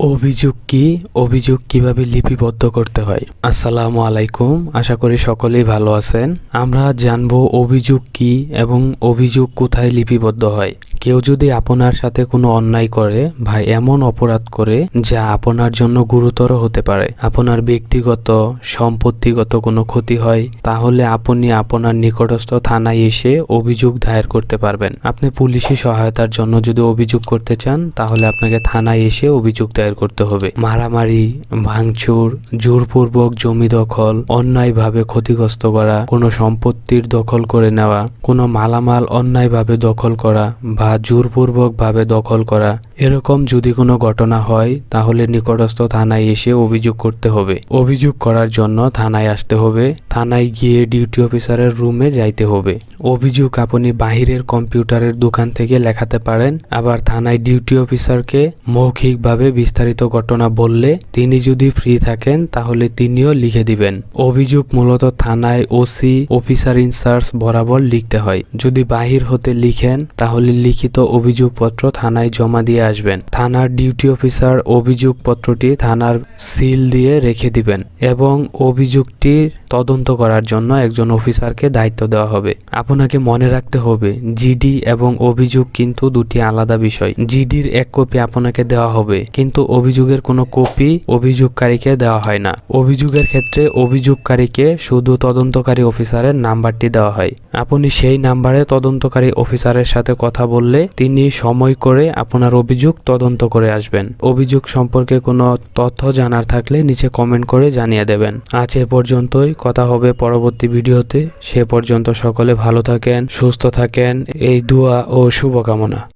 অভিযোগ কি? অভিযোগ কীভাবে লিপিবদ্ধ করতে হয়? আসসালামু আলাইকুম। আশা করি সকলেই ভালো আছেন। আমরা জানব অভিযোগ কি এবং অভিযোগ কোথায় লিপিবদ্ধ হয়। কেউ যদি আপনার সাথে কোনো অন্যায় করে বা এমন অপরাধ করে যা আপনার জন্য গুরুতর হতে পারে, আপনার ব্যক্তিগত, সম্পত্তিগত কোনো ক্ষতি হয়, তাহলে আপনি আপনার নিকটস্থ থানায় এসে অভিযোগ দায়ের করতে পারবেন। আপনি পুলিশি সহায়তার জন্য যদি অভিযোগ করতে চান, তাহলে আপনাকে থানায় এসে অভিযোগ দায়ের করতে হবে। মারামারি, ভাঙচুর, জোরপূর্বক জমি দখল, অন্যায়ভাবে ক্ষতিগ্রস্ত করা, কোনো সম্পত্তির দখল করে নেওয়া, কোনো মালামাল অন্যায়ভাবে দখল করা বা জোরপূর্বক ভাবে দখল করা। এরকম যদি কোনো ঘটনা হয়, তাহলে নিকটস্থ থানায় এসে অভিযোগ করতে হবে। অভিযোগ করার জন্য থানায় আসতে হবে। থানায় গিয়ে ডিউটি অফিসারের রুমে যাইতে হবে। অভিযোগ আপনি বাহিরের কম্পিউটারের দোকান থেকে লেখাতে পারেন। আবার থানায় ডিউটি অফিসারকে মৌখিকভাবে বিস্তারিত ঘটনা বললে তিনি যদি ফ্রি থাকেন, তাহলে তিনিও লিখে দিবেন। অভিযোগ মূলত থানায় ওসি, অফিসার ইনচার্জ বরাবর লিখতে হয়। যদি বাহির হতে লিখেন, তাহলে লিখিত অভিযোগপত্র থানায় জমা দিয়ে আসবেন। থানার ডিউটি অফিসার অভিযোগপত্রটি থানার সিল দিয়ে রেখে দিবেন এবং অভিযোগটি তদন্ত করার জন্য একজন অফিসারকে দায়িত্ব দেওয়া হবে। আপনাকে মনে রাখতে হবে, জিডি এবং অভিযোগ কিন্তু দুটি আলাদা বিষয়। জিডির এক কপি আপনাকে দেওয়া হবে, কিন্তু অভিযোগের কোনো কপি অভিযোগকারীকে দেওয়া হয় না। অভিযোগের ক্ষেত্রে অভিযোগকারীকে শুধু তদন্তকারী অফিসারের নাম্বারটি দেওয়া হয়। আপনি সেই নাম্বারে তদন্তকারী অফিসারের সাথে কথা বললে তিনি সময় করে আপনার অভিযোগ তদন্ত করে আসবেন। অভিযোগ সম্পর্কে কোনো তথ্য জানার থাকলে নিচে কমেন্ট করে জানিয়ে দেবেন। আজ এ পর্যন্তই। কথা হবে পরবর্তী ভিডিওতে। সে পর্যন্ত সকলে ভালো থাকেন, সুস্থ থাকেন। এই দোয়া ও শুভকামনা।